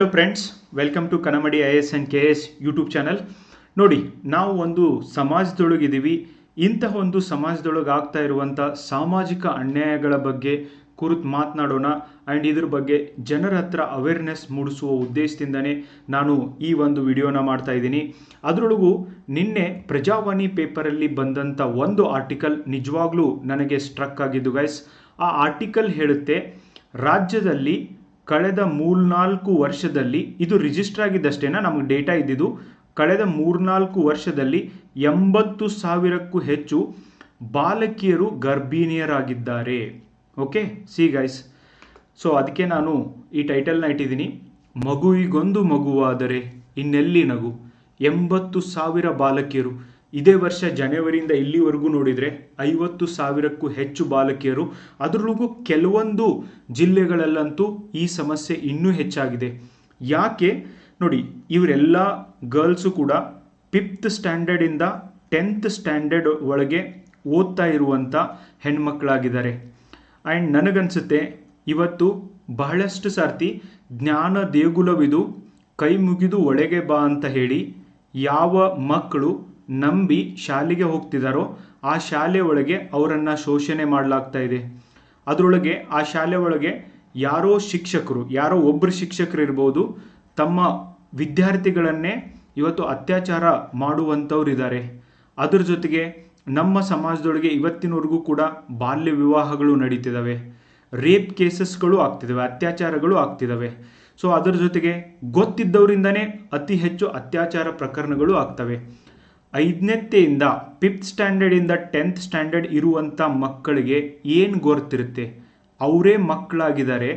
Hello friends welcome to Kanamadi I S and K S YouTube channel ನೋಡಿ, ನಾವು ಒಂದು ಸಮಾಜದೊಳಗಿದ್ದೀವಿ ಇಂತಹ ಒಂದು ಸಮಾಜದೊಳಗೆ ಆಗ್ತಾ ಇರುವಂಥ ಸಾಮಾಜಿಕ ಅನ್ಯಾಯಗಳ ಬಗ್ಗೆ ಕುರಿತು ಮಾತನಾಡೋಣ. ಆ್ಯಂಡ್ ಇದ್ರ ಬಗ್ಗೆ ಜನರ ಹತ್ರ ಅವೇರ್ನೆಸ್ ಮೂಡಿಸುವ ಉದ್ದೇಶದಿಂದನೇ ನಾನು ಈ ಒಂದು ವಿಡಿಯೋನ ಮಾಡ್ತಾ ಇದ್ದೀನಿ. ಅದರೊಳಗೂ ನಿನ್ನೆ ಪ್ರಜಾವಾಣಿ ಪೇಪರಲ್ಲಿ ಬಂದಂಥ ಒಂದು ಆರ್ಟಿಕಲ್ ನಿಜವಾಗ್ಲೂ ನನಗೆ ಸ್ಟ್ರಕ್ ಆಗಿದ್ದು ಗೈಸ್ ಆ ಆರ್ಟಿಕಲ್ ಹೇಳುತ್ತೆ, ರಾಜ್ಯದಲ್ಲಿ ಕಳೆದ ಮೂರ್ನಾಲ್ಕು ವರ್ಷದಲ್ಲಿ, ಇದು ರಿಜಿಸ್ಟರ್ ಆಗಿದ್ದಷ್ಟೇನಾ? ನಮಗೆ ಡೇಟಾ ಇದ್ದಿದ್ದು. ಕಳೆದ ಮೂರ್ನಾಲ್ಕು ವರ್ಷದಲ್ಲಿ ಎಂಬತ್ತು ಸಾವಿರಕ್ಕೂ ಹೆಚ್ಚು ಬಾಲಕಿಯರು ಗರ್ಭಿಣಿಯರಾಗಿದ್ದಾರೆ. ಓಕೆ ಸಿ ಗೈಸ್ ಸೊ ಅದಕ್ಕೆ ನಾನು ಈ ಟೈಟಲ್ನ ಇಟ್ಟಿದ್ದೀನಿ. ಮಗುವಿಗೊಂದು ಮಗುವಾದರೆ ಇನ್ನೆಲ್ಲಿ ನಗು? ಎಂಬತ್ತು ಸಾವಿರ ಬಾಲಕಿಯರು ಇದೇ ವರ್ಷ ಜನವರಿಯಿಂದ ಇಲ್ಲಿವರೆಗೂ ನೋಡಿದರೆ ಐವತ್ತು ಸಾವಿರಕ್ಕೂ ಹೆಚ್ಚು ಬಾಲಕಿಯರು. ಅದರೊಳಗೂ ಕೆಲವೊಂದು ಜಿಲ್ಲೆಗಳಲ್ಲಂತೂ ಈ ಸಮಸ್ಯೆ ಇನ್ನೂ ಹೆಚ್ಚಾಗಿದೆ. ಯಾಕೆ? ನೋಡಿ, ಇವರೆಲ್ಲ ಗರ್ಲ್ಸು ಕೂಡ ಫಿಫ್ತ್ ಸ್ಟ್ಯಾಂಡರ್ಡಿಂದ ಟೆಂತ್ ಸ್ಟ್ಯಾಂಡರ್ಡ್ ಒಳಗೆ ಓದ್ತಾ ಇರುವಂಥ ಹೆಣ್ಮಕ್ಳಾಗಿದ್ದಾರೆ. ಆ್ಯಂಡ್ ನನಗನ್ಸುತ್ತೆ, ಇವತ್ತು ಬಹಳಷ್ಟು ಸಾರ್ತಿ ಜ್ಞಾನ ದೇಗುಲವಿದು ಕೈ ಮುಗಿದು ಒಳಗೆ ಬಾ ಅಂತ ಹೇಳಿ ಯಾವ ಮಕ್ಕಳು ನಂಬಿ ಶಾಲೆಗೆ ಹೋಗ್ತಿದ್ದಾರೋ ಆ ಶಾಲೆ ಒಳಗೆ ಅವರನ್ನು ಶೋಷಣೆ ಮಾಡಲಾಗ್ತಾ ಇದೆ. ಅದರೊಳಗೆ ಆ ಶಾಲೆ ಒಳಗೆ ಯಾರೋ ಶಿಕ್ಷಕರು, ಯಾರೋ ಒಬ್ಬರು ಶಿಕ್ಷಕರು ಇರ್ಬೋದು, ತಮ್ಮ ವಿದ್ಯಾರ್ಥಿಗಳನ್ನೇ ಇವತ್ತು ಅತ್ಯಾಚಾರ ಮಾಡುವಂಥವ್ರು ಇದ್ದಾರೆ. ಅದ್ರ ಜೊತೆಗೆ ನಮ್ಮ ಸಮಾಜದೊಳಗೆ ಇವತ್ತಿನವರೆಗೂ ಕೂಡ ಬಾಲ್ಯ ವಿವಾಹಗಳು ನಡೀತಿದ್ದಾವೆ ರೇಪ್ ಕೇಸಸ್ಗಳು ಆಗ್ತಿದ್ದಾವೆ ಅತ್ಯಾಚಾರಗಳು ಆಗ್ತಿದ್ದಾವೆ ಸೊ ಅದರ ಜೊತೆಗೆ ಗೊತ್ತಿದ್ದವರಿಂದನೇ ಅತಿ ಹೆಚ್ಚು ಅತ್ಯಾಚಾರ ಪ್ರಕರಣಗಳು ಆಗ್ತವೆ. ಐದನೇತ್ತೆಯಿಂದ ಫಿಫ್ತ್ ಸ್ಟ್ಯಾಂಡರ್ಡಿಂದ ಟೆಂತ್ ಸ್ಟ್ಯಾಂಡರ್ಡ್ ಇರುವಂಥ ಮಕ್ಕಳಿಗೆ ಏನು ಗೊತ್ತಿರುತ್ತೆ ಅವರೇ ಮಕ್ಕಳಾಗಿದ್ದಾರೆ,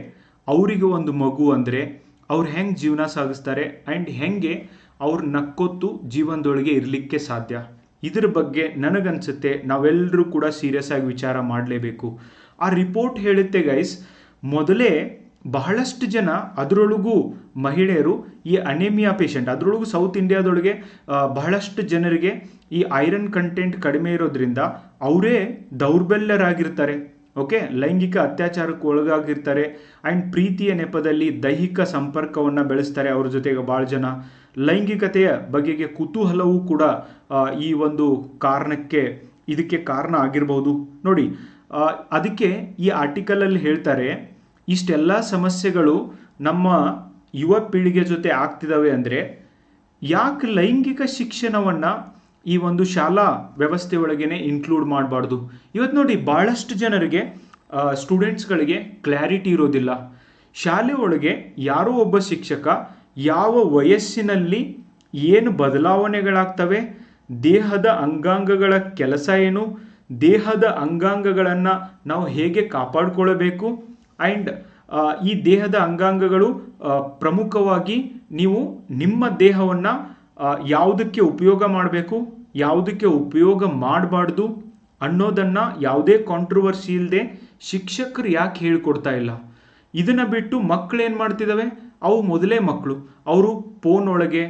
ಅವರಿಗೆ ಒಂದು ಮಗು ಅಂದರೆ ಅವ್ರು ಹೆಂಗೆ ಜೀವನ ಸಾಗಿಸ್ತಾರೆ ಆ್ಯಂಡ್ ಹೆಂಗೆ ಅವ್ರು ನಕ್ಕೊತ್ತು ಜೀವನದೊಳಗೆ ಇರಲಿಕ್ಕೆ ಸಾಧ್ಯ? ಇದ್ರ ಬಗ್ಗೆ ನನಗನ್ಸುತ್ತೆ ನಾವೆಲ್ಲರೂ ಕೂಡ ಸೀರಿಯಸ್ ಆಗಿ ವಿಚಾರ ಮಾಡಲೇಬೇಕು. ಆ ರಿಪೋರ್ಟ್ ಹೇಳುತ್ತೆ ಗೈಸ್ ಮೊದಲೇ ಬಹಳಷ್ಟು ಜನ ಅದರೊಳಗೂ ಮಹಿಳೆಯರು ಈ ಅನೇಮಿಯಾ ಪೇಷಂಟ್ ಅದರೊಳಗೂ ಸೌತ್ ಇಂಡಿಯಾದೊಳಗೆ ಬಹಳಷ್ಟು ಜನರಿಗೆ ಈ ಐರನ್ ಕಂಟೆಂಟ್ ಕಡಿಮೆ ಇರೋದ್ರಿಂದ ಅವರೇ ದೌರ್ಬಲ್ಯರಾಗಿರ್ತಾರೆ. ಓಕೆ ಲೈಂಗಿಕ ಅತ್ಯಾಚಾರಕ್ಕೆ ಒಳಗಾಗಿರ್ತಾರೆ. ಆ್ಯಂಡ್ ಪ್ರೀತಿಯ ನೆಪದಲ್ಲಿ ದೈಹಿಕ ಸಂಪರ್ಕವನ್ನು ಬೆಳೆಸ್ತಾರೆ ಅವ್ರ ಜೊತೆಗೆ ಭಾಳ ಜನ. ಲೈಂಗಿಕತೆಯ ಬಗೆಗೆ ಕುತೂಹಲವೂ ಕೂಡ ಈ ಒಂದು ಕಾರಣಕ್ಕೆ, ಇದಕ್ಕೆ ಕಾರಣ ಆಗಿರ್ಬೋದು. ನೋಡಿ ಅದಕ್ಕೆ ಈ ಆರ್ಟಿಕಲಲ್ಲಿ ಹೇಳ್ತಾರೆ ಇಷ್ಟೆಲ್ಲ ಸಮಸ್ಯೆಗಳು ನಮ್ಮ ಯುವ ಪೀಳಿಗೆ ಜೊತೆ ಆಗ್ತಿದ್ದಾವೆ ಅಂದರೆ ಯಾಕೆ ಲೈಂಗಿಕ ಶಿಕ್ಷಣವನ್ನು ಈ ಒಂದು ಶಾಲಾ ವ್ಯವಸ್ಥೆ ಒಳಗೇನೆ ಇನ್ಕ್ಲೂಡ್ ಮಾಡಬಾರ್ದು? ಇವತ್ತು ನೋಡಿ ಭಾಳಷ್ಟು ಜನರಿಗೆ ಸ್ಟೂಡೆಂಟ್ಸ್ಗಳಿಗೆ ಕ್ಲಾರಿಟಿ ಇರೋದಿಲ್ಲ. ಶಾಲೆ ಒಳಗೆ ಯಾರೋ ಒಬ್ಬ ಶಿಕ್ಷಕ ಯಾವ ವಯಸ್ಸಿನಲ್ಲಿ ಏನು ಬದಲಾವಣೆಗಳಾಗ್ತವೆ? ದೇಹದ ಅಂಗಾಂಗಗಳ ಕೆಲಸ ಏನು? ದೇಹದ ಅಂಗಾಂಗಗಳನ್ನು ನಾವು ಹೇಗೆ ಕಾಪಾಡಿಕೊಳ್ಳಬೇಕು ಆ್ಯಂಡ್ ಈ ದೇಹದ ಅಂಗಾಂಗಗಳು ಪ್ರಮುಖವಾಗಿ ನೀವು ನಿಮ್ಮ ದೇಹವನ್ನು ಯಾವುದಕ್ಕೆ ಉಪಯೋಗ ಮಾಡಬೇಕು, ಯಾವುದಕ್ಕೆ ಉಪಯೋಗ ಮಾಡಬಾರ್ದು ಅನ್ನೋದನ್ನು ಯಾವುದೇ ಕಾಂಟ್ರವರ್ಸಿ ಇಲ್ಲದೆ ಶಿಕ್ಷಕರು ಯಾಕೆ ಹೇಳಿಕೊಡ್ತಾ ಇಲ್ಲ? ಇದನ್ನು ಬಿಟ್ಟು ಮಕ್ಕಳು ಏನು ಮಾಡ್ತಿದ್ದಾವೆ ಅವು ಮೊದಲೇ ಮಕ್ಕಳು ಅವರು ಫೋನ್ ಒಳಗೆ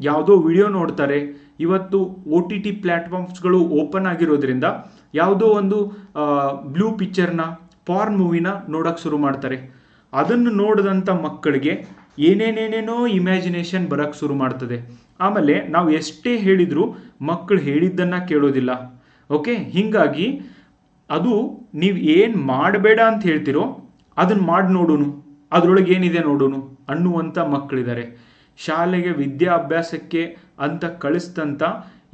ಯಾವುದೋ ವಿಡಿಯೋ ನೋಡ್ತಾರೆ. ಇವತ್ತು ಒ ಟಿ ಟಿ ಪ್ಲ್ಯಾಟ್ಫಾರ್ಮ್ಸ್ಗಳು ಓಪನ್ ಆಗಿರೋದ್ರಿಂದ, ಯಾವುದೋ ಒಂದು ಬ್ಲೂ ಪಿಕ್ಚರ್ನ ಪಾರ್ನ್ ಮೂವಿನ ನೋಡೋಕ್ಕೆ ಶುರು ಮಾಡ್ತಾರೆ. ಅದನ್ನು ನೋಡಿದಂಥ ಮಕ್ಕಳಿಗೆ ಏನೇನೇನೇನೋ ಇಮ್ಯಾಜಿನೇಷನ್ ಬರೋಕ್ಕೆ ಶುರು ಮಾಡ್ತದೆ. ಆಮೇಲೆ ನಾವು ಎಷ್ಟೇ ಹೇಳಿದರೂ ಮಕ್ಕಳು ಹೇಳಿದ್ದನ್ನು ಕೇಳೋದಿಲ್ಲ. ಓಕೆ? ಹೀಗಾಗಿ ಅದು ನೀವು ಏನು ಮಾಡಬೇಡ ಅಂತ ಹೇಳ್ತಿರೋ ಅದನ್ನು ಮಾಡಿ ನೋಡೋನು. ಅದರೊಳಗೆ ಏನಿದೆ ನೋಡೋನು ಅನ್ನುವಂಥ ಮಕ್ಕಳಿದ್ದಾರೆ. ಶಾಲೆಗೆ ವಿದ್ಯಾಭ್ಯಾಸಕ್ಕೆ ಅಂತ ಕಳಿಸ್ತಂಥ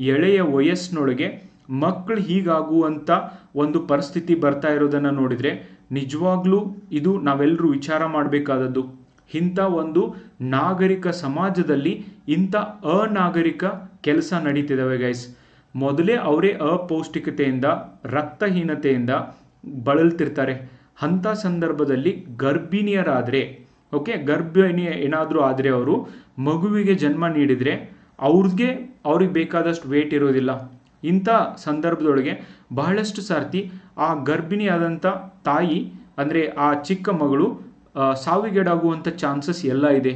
ಎಳೆಯ ವಯಸ್ಸಿನೊಳಗೆ ಮಕ್ಕಳು ಹೀಗಾಗುವಂಥ ಒಂದು ಪರಿಸ್ಥಿತಿ ಬರ್ತಾ ಇರೋದನ್ನು ನೋಡಿದರೆ ನಿಜವಾಗ್ಲೂ ಇದು ನಾವೆಲ್ಲರೂ ವಿಚಾರ ಮಾಡಬೇಕಾದದ್ದು. ಇಂಥ ಒಂದು ನಾಗರಿಕ ಸಮಾಜದಲ್ಲಿ ಇಂಥ ಅನಾಗರಿಕ ಕೆಲಸ ನಡೀತಿದ್ದಾವೆ ಗೈಸ್ ಮೊದಲೇ ಅವರೇ ಅಪೌಷ್ಟಿಕತೆಯಿಂದ, ರಕ್ತಹೀನತೆಯಿಂದ ಬಳಲ್ತಿರ್ತಾರೆ. ಅಂಥ ಸಂದರ್ಭದಲ್ಲಿ ಗರ್ಭಿಣಿಯರಾದರೆ ಓಕೆ ಗರ್ಭಿಣಿ ಏನಾದರೂ ಆದರೆ ಅವರು ಮಗುವಿಗೆ ಜನ್ಮ ನೀಡಿದರೆ ಅವ್ರಿಗೆ ಅವ್ರಿಗೆ ಬೇಕಾದಷ್ಟು ವೇಟ್ ಇರೋದಿಲ್ಲ. ಇಂಥ ಸಂದರ್ಭದೊಳಗೆ ಬಹಳಷ್ಟು ಸಾರ್ತಿ ಆ ಗರ್ಭಿಣಿಯಾದಂಥ ತಾಯಿ, ಅಂದರೆ ಆ ಚಿಕ್ಕ ಮಗಳು ಸಾವಿಗೀಡಾಗುವಂಥ ಚಾನ್ಸಸ್ ಎಲ್ಲ ಇದೆ.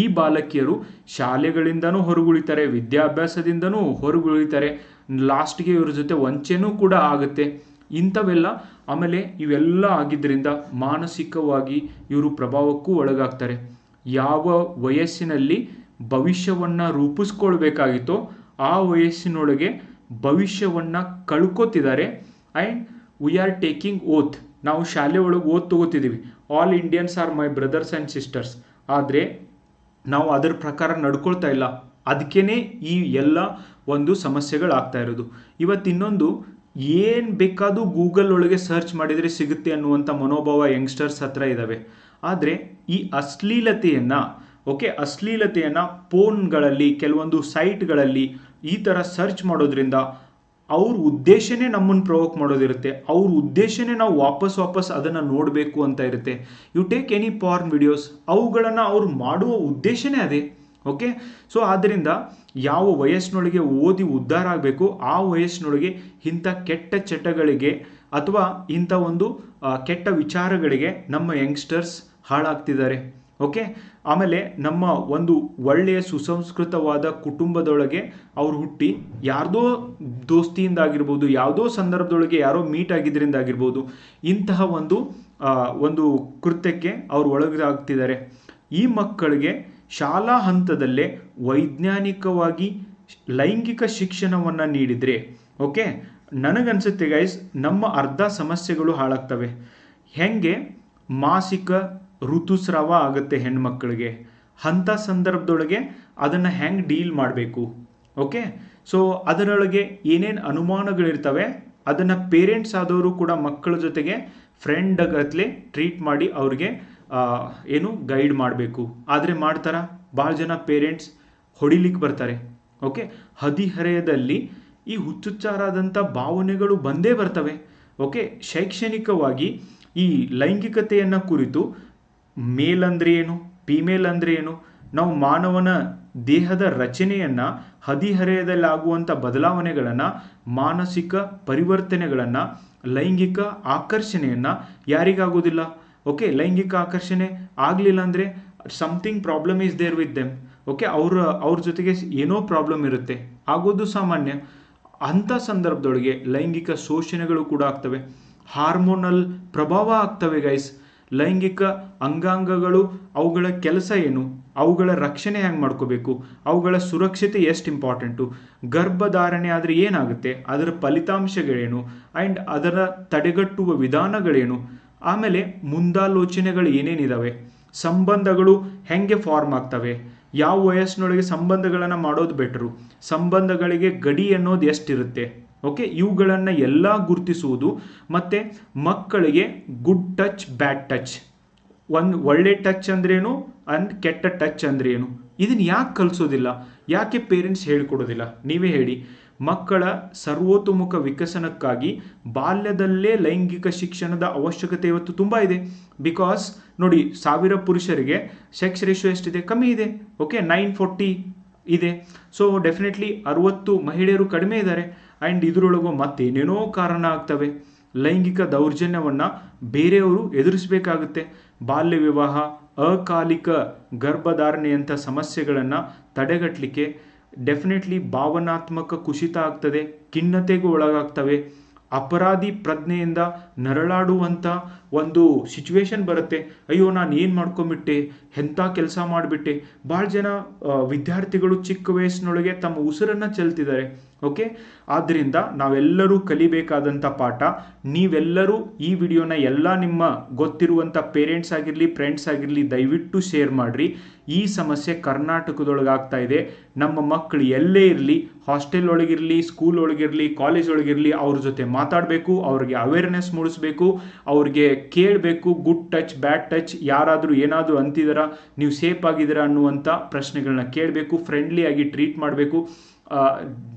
ಈ ಬಾಲಕಿಯರು ಶಾಲೆಗಳಿಂದನೂ ಹೊರಗುಳಿತಾರೆ, ವಿದ್ಯಾಭ್ಯಾಸದಿಂದನೂ ಹೊರಗುಳಿತಾರೆ. ಲಾಸ್ಟ್ಗೆ ಇವ್ರ ಜೊತೆ ವಂಚೆನೂ ಕೂಡ ಆಗುತ್ತೆ. ಇಂಥವೆಲ್ಲ ಆಮೇಲೆ ಇವೆಲ್ಲ ಆಗಿದ್ದರಿಂದ ಮಾನಸಿಕವಾಗಿ ಇವರು ಪ್ರಭಾವಕ್ಕೂ ಒಳಗಾಗ್ತಾರೆ. ಯಾವ ವಯಸ್ಸಿನಲ್ಲಿ ಭವಿಷ್ಯವನ್ನು ರೂಪಿಸ್ಕೊಳ್ಬೇಕಾಗಿತ್ತೋ ಆ ವಯಸ್ಸಿನೊಳಗೆ ಭವಿಷ್ಯವನ್ನು ಕಳ್ಕೊತಿದ್ದಾರೆ. And we are taking oath ನಾವು ಶಾಲೆ ಒಳಗೆ oath ತಗೋತಿದ್ದೀವಿ all Indians are my brothers and sisters ಆದರೆ ನಾವು ಅದರ ಪ್ರಕಾರ ನಡ್ಕೊಳ್ತಾ ಇಲ್ಲ. ಅದಕ್ಕೇ ಈ ಎಲ್ಲ ಒಂದು ಸಮಸ್ಯೆಗಳಾಗ್ತಾ ಇರೋದು. ಇವತ್ತು ಇನ್ನೊಂದು, ಏನು ಬೇಕಾದರೂ ಗೂಗಲ್ ಒಳಗೆ ಸರ್ಚ್ ಮಾಡಿದರೆ ಸಿಗುತ್ತೆ ಅನ್ನುವಂಥ ಮನೋಭಾವ ಯಂಗ್ಸ್ಟರ್ಸ್ ಹತ್ರ ಇದ್ದಾವೆ ಆದರೆ ಈ ಅಶ್ಲೀಲತೆಯನ್ನು ಓಕೆ ಅಶ್ಲೀಲತೆಯನ್ನು ಫೋನ್ಗಳಲ್ಲಿ ಕೆಲವೊಂದು ಸೈಟ್ಗಳಲ್ಲಿ ಈ ಥರ ಸರ್ಚ್ ಮಾಡೋದ್ರಿಂದ ಅವ್ರ ಉದ್ದೇಶನೇ ನಮ್ಮನ್ನು ಪ್ರೊವೋಕ್ ಮಾಡೋದಿರುತ್ತೆ. ಅವ್ರ ಉದ್ದೇಶನೇ ನಾವು ವಾಪಸ್ ವಾಪಸ್ ಅದನ್ನು ನೋಡಬೇಕು ಅಂತ ಇರುತ್ತೆ. You take any porn videos ಅವುಗಳನ್ನು ಅವ್ರು ಮಾಡುವ ಉದ್ದೇಶನೇ ಅದೇ ಓಕೆ ಸೊ ಆದ್ದರಿಂದ ಯಾವ ವಯಸ್ಸಿನೊಳಗೆ ಓದಿ ಉದ್ಧಾರ ಆಗಬೇಕು, ಆ ವಯಸ್ಸಿನೊಳಗೆ ಇಂಥ ಕೆಟ್ಟ ಚಟಗಳಿಗೆ ಅಥವಾ ಇಂಥ ಒಂದು ಕೆಟ್ಟ ವಿಚಾರಗಳಿಗೆ ನಮ್ಮ ಯಂಗ್ಸ್ಟರ್ಸ್ ಹಾಳಾಗ್ತಿದ್ದಾರೆ. ಓಕೆ ಆಮೇಲೆ ನಮ್ಮ ಒಂದು ಒಳ್ಳೆಯ ಸುಸಂಸ್ಕೃತವಾದ ಕುಟುಂಬದೊಳಗೆ ಅವ್ರು ಹುಟ್ಟಿ ಯಾರ್ದೋ ದೋಸ್ತಿಯಿಂದ ಆಗಿರ್ಬೋದು ಯಾವುದೋ ಸಂದರ್ಭದೊಳಗೆ ಯಾರೋ ಮೀಟ್ ಆಗಿದ್ದರಿಂದ ಆಗಿರ್ಬೋದು ಇಂತಹ ಒಂದು ಒಂದು ಕೃತ್ಯಕ್ಕೆ ಅವ್ರು ಒಳಗಾಗ್ತಿದ್ದಾರೆ. ಈ ಮಕ್ಕಳಿಗೆ ಶಾಲಾ ಹಂತದಲ್ಲೇ ವೈಜ್ಞಾನಿಕವಾಗಿ ಲೈಂಗಿಕ ಶಿಕ್ಷಣವನ್ನು ನೀಡಿದರೆ ಓಕೆ ನನಗನ್ಸುತ್ತೆ ಗೈಸ್ ನಮ್ಮ ಅರ್ಧ ಸಮಸ್ಯೆಗಳು ಹಾಳಾಗ್ತವೆ. ಹೆಂಗೆ? ಮಾಸಿಕ ಋತುಸ್ರಾವ ಆಗುತ್ತೆ ಹೆಣ್ಮಕ್ಳಿಗೆ. ಅಂಥ ಸಂದರ್ಭದೊಳಗೆ ಅದನ್ನು ಹೆಂಗೆ ಡೀಲ್ ಮಾಡಬೇಕು? ಓಕೆ? ಸೊ, ಅದರೊಳಗೆ ಏನೇನು ಅನುಮಾನಗಳಿರ್ತವೆ, ಅದನ್ನು ಪೇರೆಂಟ್ಸ್ ಆದವರು ಕೂಡ ಮಕ್ಕಳ ಜೊತೆಗೆ ಫ್ರೆಂಡ್ ಗತ್ಲೆ ಟ್ರೀಟ್ ಮಾಡಿ ಅವ್ರಿಗೆ ಏನು ಗೈಡ್ ಮಾಡಬೇಕು. ಆದರೆ ಮಾಡ್ತಾರ? ಭಾಳ ಜನ ಪೇರೆಂಟ್ಸ್ ಹೊಡಿಲಿಕ್ಕೆ ಬರ್ತಾರೆ. ಓಕೆ? ಹದಿಹರೆಯದಲ್ಲಿ ಈ ಹುಚ್ಚುಚ್ಚಾರಾದಂಥ ಭಾವನೆಗಳು ಬಂದೇ ಬರ್ತವೆ. ಓಕೆ? ಶೈಕ್ಷಣಿಕವಾಗಿ ಈ ಲೈಂಗಿಕತೆಯನ್ನು ಕುರಿತು ಮೇಲ್ ಅಂದ್ರೆ ಏನು? ಫಿಮೇಲ್ ಅಂದರೆ ಏನು? ನಾವು ಮಾನವನ ದೇಹದ ರಚನೆಯನ್ನು ಹದಿಹರೆಯದಲ್ಲಾಗುವಂಥ ಬದಲಾವಣೆಗಳನ್ನು, ಮಾನಸಿಕ ಪರಿವರ್ತನೆಗಳನ್ನು, ಲೈಂಗಿಕ ಆಕರ್ಷಣೆಯನ್ನು ಯಾರಿಗಾಗೋದಿಲ್ಲ ಓಕೆ ಲೈಂಗಿಕ ಆಕರ್ಷಣೆ ಆಗಲಿಲ್ಲ ಅಂದರೆ something problem is there with them okay ಅವ್ರ ಅವ್ರ ಜೊತೆಗೆ ಏನೋ ಪ್ರಾಬ್ಲಮ್ ಇರುತ್ತೆ. ಆಗೋದು ಸಾಮಾನ್ಯ. ಅಂಥ ಸಂದರ್ಭದೊಳಗೆ ಲೈಂಗಿಕ ಶೋಷಣೆಗಳು ಕೂಡ ಆಗ್ತವೆ. ಹಾರ್ಮೋನಲ್ ಪ್ರಭಾವ ಆಗ್ತವೆ ಗೈಸ್ ಲೈಂಗಿಕ ಅಂಗಾಂಗಗಳು, ಅವುಗಳ ಕೆಲಸ ಏನು? ಅವುಗಳ ರಕ್ಷಣೆ ಹೆಂಗೆ ಮಾಡ್ಕೋಬೇಕು? ಅವುಗಳ ಸುರಕ್ಷತೆ ಎಷ್ಟು ಇಂಪಾರ್ಟೆಂಟು ಗರ್ಭಧಾರಣೆ ಆದರೆ ಏನಾಗುತ್ತೆ? ಅದರ ಫಲಿತಾಂಶಗಳೇನು? ಆ್ಯಂಡ್ ಅದರ ತಡೆಗಟ್ಟುವ ವಿಧಾನಗಳೇನು? ಆಮೇಲೆ ಮುಂದಾಲೋಚನೆಗಳು ಏನೇನಿದ್ದಾವೆ ಸಂಬಂಧಗಳು ಹೆಂಗೆ ಫಾರ್ಮ್ ಆಗ್ತವೆ? ಯಾವ ವಯಸ್ಸಿನೊಳಗೆ ಸಂಬಂಧಗಳನ್ನು ಮಾಡೋದು ಬೆಟ್ರು ಸಂಬಂಧಗಳಿಗೆ ಗಡಿ ಅನ್ನೋದು ಎಷ್ಟಿರುತ್ತೆ ಓಕೆ ಇವುಗಳನ್ನು ಎಲ್ಲ ಗುರುತಿಸುವುದು ಮತ್ತು ಮಕ್ಕಳಿಗೆ ಗುಡ್ ಟಚ್ ಬ್ಯಾಡ್ ಟಚ್ ಒಂದು ಒಳ್ಳೆ ಟಚ್ ಅಂದ್ರೇನು? ಅಂಡ್ ಕೆಟ್ಟ ಟಚ್ ಅಂದ್ರೇನು? ಇದನ್ನು ಯಾಕೆ ಕಲಿಸೋದಿಲ್ಲ? ಯಾಕೆ ಪೇರೆಂಟ್ಸ್ ಹೇಳ್ಕೊಡೋದಿಲ್ಲ? ನೀವೇ ಹೇಳಿ. ಮಕ್ಕಳ ಸರ್ವತೋಮುಖ ವಿಕಸನಕ್ಕಾಗಿ ಬಾಲ್ಯದಲ್ಲೇ ಲೈಂಗಿಕ ಶಿಕ್ಷಣದ ಅವಶ್ಯಕತೆ ಇವತ್ತು ತುಂಬ ಇದೆ. ಬಿಕಾಸ್ ನೋಡಿ, ಸಾವಿರ ಪುರುಷರಿಗೆ ಸೆಕ್ಸ್ ರೇಷಿಯೋ ಎಷ್ಟಿದೆ? ಕಮ್ಮಿ ಇದೆ. ಓಕೆ ನೈನ್ ಫೋರ್ಟಿ ಇದೆ. ಸೊ ಡೆಫಿನೆಟ್ಲಿ ಅರುವತ್ತು ಮಹಿಳೆಯರು ಕಡಿಮೆ ಇದ್ದಾರೆ. ಆ್ಯಂಡ್ ಇದರೊಳಗೂ ಮತ್ತೇನೇನೋ ಕಾರಣ ಆಗ್ತವೆ. ಲೈಂಗಿಕ ದೌರ್ಜನ್ಯವನ್ನು ಬೇರೆಯವರು ಎದುರಿಸಬೇಕಾಗುತ್ತೆ. ಬಾಲ್ಯ ವಿವಾಹ, ಅಕಾಲಿಕ ಗರ್ಭಧಾರಣೆಯಂಥ ಸಮಸ್ಯೆಗಳನ್ನು ತಡೆಗಟ್ಟಲಿಕ್ಕೆ ಡೆಫಿನೆಟ್ಲಿ ಭಾವನಾತ್ಮಕ ಕುಸಿತ ಆಗ್ತದೆ, ಖಿನ್ನತೆಗೂ ಒಳಗಾಗ್ತವೆ. ಅಪರಾಧಿ ಪ್ರಜ್ಞೆಯಿಂದ ನರಳಾಡುವಂಥ ಒಂದು ಸಿಚುವೇಶನ್ ಬರುತ್ತೆ. ಅಯ್ಯೋ, ನಾನು ಏನು ಮಾಡ್ಕೊಂಬಿಟ್ಟೆ? ಎಂಥ ಕೆಲಸ ಮಾಡಿಬಿಟ್ಟೆ? ಭಾಳ ಜನ ವಿದ್ಯಾರ್ಥಿಗಳು ಚಿಕ್ಕ ವಯಸ್ಸಿನೊಳಗೆ ತಮ್ಮ ಉಸಿರನ್ನು ಚೆಲ್ತಿದ್ದಾರೆ. ಓಕೆ ಆದ್ದರಿಂದ ನಾವೆಲ್ಲರೂ ಕಲಿಬೇಕಾದಂಥ ಪಾಠ, ನೀವೆಲ್ಲರೂ ಈ ವಿಡಿಯೋನ ಎಲ್ಲ ನಿಮ್ಮ ಗೊತ್ತಿರುವಂಥ ಪೇರೆಂಟ್ಸ್ ಆಗಿರಲಿ ಫ್ರೆಂಡ್ಸ್ ಆಗಿರಲಿ, ದಯವಿಟ್ಟು ಶೇರ್ ಮಾಡಿರಿ. ಈ ಸಮಸ್ಯೆ ಕರ್ನಾಟಕದೊಳಗಾಗ್ತಾ ಇದೆ. ನಮ್ಮ ಮಕ್ಕಳು ಎಲ್ಲೇ ಇರಲಿ ಹಾಸ್ಟೆಲ್ ಒಳಗಿರಲಿ ಸ್ಕೂಲ್ ಒಳಗಿರಲಿ ಕಾಲೇಜ್ ಒಳಗಿರಲಿ, ಅವ್ರ ಜೊತೆ ಮಾತಾಡಬೇಕು, ಅವ್ರಿಗೆ ಅವೇರ್ನೆಸ್ ಮೂಡಿಸ್ಬೇಕು, ಅವ್ರಿಗೆ ಕೇಳಬೇಕು ಗುಡ್ ಟಚ್ ಬ್ಯಾಡ್ ಟಚ್ ಯಾರಾದರೂ ಏನಾದರೂ ಅಂತಿದ್ದೀರಾ ನೀವು ಸೇಫ್ ಆಗಿದ್ದೀರಾ ಅನ್ನುವಂಥ ಪ್ರಶ್ನೆಗಳನ್ನ ಕೇಳಬೇಕು ಫ್ರೆಂಡ್ಲಿ ಆಗಿ ಟ್ರೀಟ್ ಮಾಡಬೇಕು.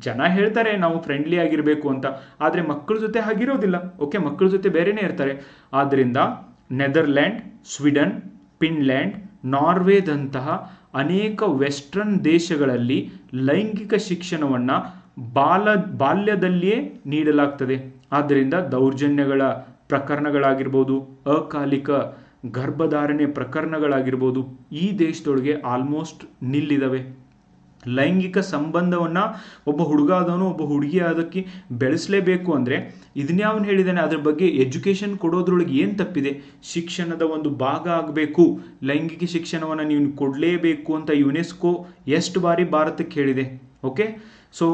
ಜನ ಹೇಳ್ತಾರೆ, ನಾವು ಫ್ರೆಂಡ್ಲಿ ಆಗಿರಬೇಕು ಅಂತ. ಆದರೆ ಮಕ್ಕಳ ಜೊತೆ ಹಾಗಿರೋದಿಲ್ಲ. ಓಕೆ ಮಕ್ಕಳ ಜೊತೆ ಬೇರೆನೇ ಇರ್ತಾರೆ. ಆದ್ದರಿಂದ ನೆದರ್ಲ್ಯಾಂಡ್ ಸ್ವೀಡನ್ ಫಿನ್ಲ್ಯಾಂಡ್ ನಾರ್ವೇದಂತಹ ಅನೇಕ ವೆಸ್ಟರ್ನ್ ದೇಶಗಳಲ್ಲಿ ಲೈಂಗಿಕ ಶಿಕ್ಷಣವನ್ನು ಬಾಲ, ಬಾಲ್ಯದಲ್ಲಿಯೇ ನೀಡಲಾಗ್ತದೆ. ಆದ್ದರಿಂದ ದೌರ್ಜನ್ಯಗಳ ಪ್ರಕರಣಗಳಾಗಿರ್ಬೋದು, ಅಕಾಲಿಕ ಗರ್ಭಧಾರಣೆ ಪ್ರಕರಣಗಳಾಗಿರ್ಬೋದು, ಈ ದೇಶದೊಳಗೆ ಆಲ್ಮೋಸ್ಟ್ ನಿಲ್ಲಿದವೆ. ಲೈಂಗಿಕ ಸಂಬಂಧವನ್ನು ಒಬ್ಬ ಹುಡುಗ ಆದವನು ಒಬ್ಬ ಹುಡುಗಿ ಆದಕ್ಕೆ ಬೆಳೆಸಲೇಬೇಕು ಅಂದರೆ ಇದನ್ಯಾವನು ಹೇಳಿದ್ದಾನೆ ಅದ್ರ ಬಗ್ಗೆ ಎಜುಕೇಷನ್ ಕೊಡೋದ್ರೊಳಗೆ ಏನು ತಪ್ಪಿದೆ? ಶಿಕ್ಷಣದ ಒಂದು ಭಾಗ ಆಗಬೇಕು. ಲೈಂಗಿಕ ಶಿಕ್ಷಣವನ್ನು ನೀವು ಕೊಡಲೇಬೇಕು ಅಂತ ಯುನೆಸ್ಕೋ ಎಷ್ಟು ಬಾರಿ ಭಾರತಕ್ಕೆ ಹೇಳಿದೆ ಓಕೆ ಸೊ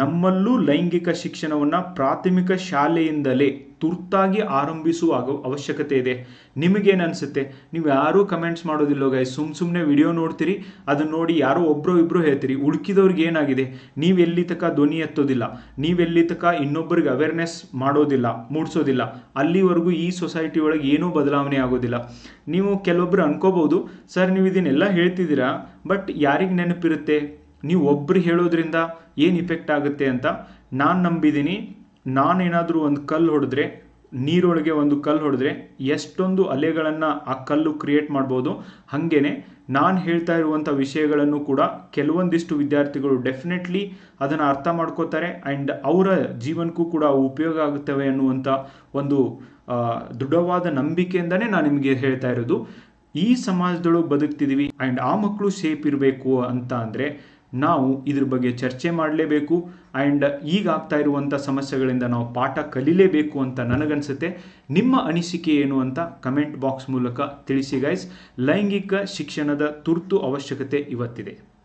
ನಮ್ಮಲ್ಲೂ ಲೈಂಗಿಕ ಶಿಕ್ಷಣವನ್ನು ಪ್ರಾಥಮಿಕ ಶಾಲೆಯಿಂದಲೇ ತುರ್ತಾಗಿ ಆರಂಭಿಸುವ ಅವಶ್ಯಕತೆ ಇದೆ. ನಿಮಗೇನು ಅನಿಸುತ್ತೆ ನೀವು ಯಾರೂ ಕಮೆಂಟ್ಸ್ ಮಾಡೋದಿಲ್ಲ ಗೈ ಸುಮ್ಮ ಸುಮ್ಮನೆ ವಿಡಿಯೋ ನೋಡ್ತೀರಿ ಅದನ್ನ ನೋಡಿ ಯಾರೋ ಒಬ್ಬರು ಇಬ್ಬರು ಹೇಳ್ತೀರಿ, ಉಳ್ಕಿದವ್ರಿಗೆ ಏನಾಗಿದೆ? ನೀವು ಎಲ್ಲಿ ತನಕ ಧ್ವನಿ ಎತ್ತೋದಿಲ್ಲ ನೀವೆಲ್ಲಿ ತನಕ ಇನ್ನೊಬ್ಬರಿಗೆ ಅವೇರ್ನೆಸ್ ಮಾಡೋದಿಲ್ಲ, ಮೂಡಿಸೋದಿಲ್ಲ, ಅಲ್ಲಿವರೆಗೂ ಈ ಸೊಸೈಟಿ ಒಳಗೆ ಏನೂ ಬದಲಾವಣೆ ಆಗೋದಿಲ್ಲ. ನೀವು ಕೆಲವೊಬ್ಬರು ಅನ್ಕೋಬಹುದು ಸರ್, ನೀವು ಇದನ್ನೆಲ್ಲ ಹೇಳ್ತಿದ್ದೀರಾ, ಬಟ್ ಯಾರಿಗೆ ನೆನಪಿರುತ್ತೆ? ನೀವು ಒಬ್ರು ಹೇಳೋದ್ರಿಂದ ಏನು ಇಫೆಕ್ಟ್ ಆಗುತ್ತೆ? ಅಂತ ನಾನು ನಂಬಿದ್ದೀನಿ ನಾನೇನಾದರೂ ಒಂದು ಕಲ್ಲು ಹೊಡೆದ್ರೆ, ನೀರೊಳಗೆ ಒಂದು ಕಲ್ಲು ಹೊಡೆದ್ರೆ ಎಷ್ಟೊಂದು ಅಲೆಗಳನ್ನು ಆ ಕಲ್ಲು ಕ್ರಿಯೇಟ್ ಮಾಡ್ಬೋದು. ಹಾಗೇನೆ ನಾನು ಹೇಳ್ತಾ ಇರುವಂಥ ವಿಷಯಗಳನ್ನು ಕೂಡ ಕೆಲವೊಂದಿಷ್ಟು ವಿದ್ಯಾರ್ಥಿಗಳು ಡೆಫಿನೆಟ್ಲಿ ಅದನ್ನು ಅರ್ಥ ಮಾಡ್ಕೋತಾರೆ ಆ್ಯಂಡ್ ಅವರ ಜೀವನಕ್ಕೂ ಕೂಡ ಉಪಯೋಗ ಆಗುತ್ತವೆ ಅನ್ನುವಂಥ ಒಂದು ದೃಢವಾದ ನಂಬಿಕೆಯಿಂದನೇ ನಾನು ನಿಮಗೆ ಹೇಳ್ತಾ ಇರೋದು. ಈ ಸಮಾಜದೊಳಗೆ ಬದುಕ್ತಿದ್ದೀವಿ ಆ್ಯಂಡ್ ಆ ಮಕ್ಕಳು ಸೇಫ್ ಇರಬೇಕು ಅಂತ ಅಂದರೆ ನಾವು ಇದ್ರ ಬಗ್ಗೆ ಚರ್ಚೆ ಮಾಡಲೇಬೇಕು ಆ್ಯಂಡ್ ಈಗ ಆಗ್ತಾ ಇರುವಂಥ ಸಮಸ್ಯೆಗಳಿಂದ ನಾವು ಪಾಠ ಕಲೀಲೇಬೇಕು ಅಂತ ನನಗನ್ಸುತ್ತೆ. ನಿಮ್ಮ ಅನಿಸಿಕೆ ಏನು ಅಂತ ಕಮೆಂಟ್ ಬಾಕ್ಸ್ ಮೂಲಕ ತಿಳಿಸಿ ಗೈಸ್ ಲೈಂಗಿಕ ಶಿಕ್ಷಣದ ತುರ್ತು ಅವಶ್ಯಕತೆ ಇವತ್ತಿದೆ.